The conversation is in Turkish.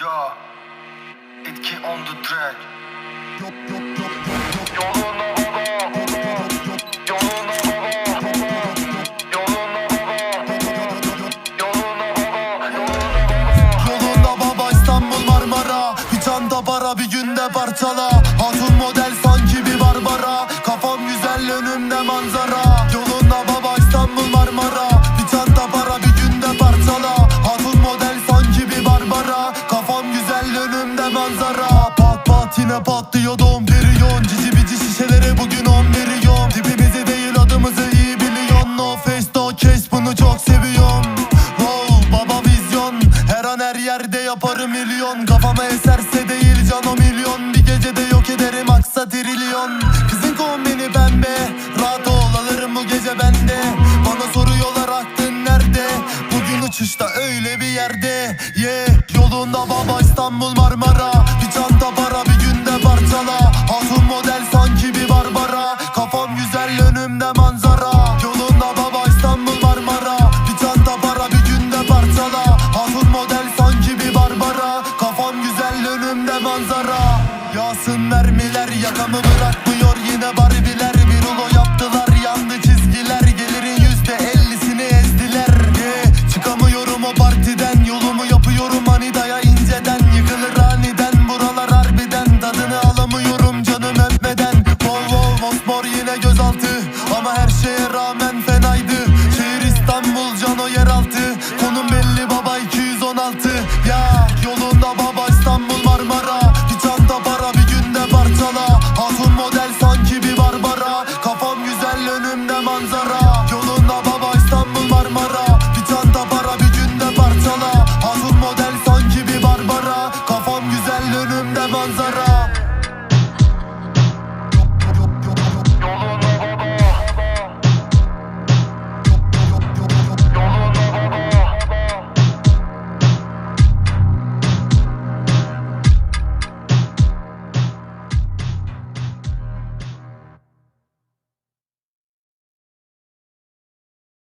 Ya Etki on the track Yok yok yok yok yok çanta para bir günde parçala Hatun model sanki bir barbara Kafam güzel önümde manzara Yolunda baba İstanbul Marmara manzara Pat pat yine patlıyor don periyon Cici bici şişelere bugün 10 milyon. Tipimizi değil adımızı iyi biliyorsun. No face no case bunu çok seviyorum. Wow baba vizyon. Her an her yerde yaparım milyon. Kafama eserse değil can o milyon. Bir gecede yok ederim aksa trilyon. Kızın kombini pembe Rahat ol alırım bu gece bende. Bana soruyorlar aklın nerede? Bugün uçuşta öyle bir yerde. Yeah Yolunda baba İstanbul Marmara. Bir çanta para bir günde parçala Hatun model sanki bir barbara. Kafam güzel önümde manzara. Yolunda baba İstanbul Marmara. Bir çanta para bir günde parçala Hatun model sanki bir barbara. Kafam güzel önümde manzara. Yağsın mermiler yakamı bırakmıyor yine barbiler rağmen fenaydı. Şehir İstanbul Cano yeraltı. Konum belli baba 216 Ya yolunda baba İstanbul Marmara. Bir çanta para bir günde parçala. Hatun model sanki bir barbara. Kafam güzel önümde manzara. Yolunda baba İstanbul Marmara. Bir çanta para bir günde parçala. Hatun model sanki bir barbara. Kafam güzel önümde manzara.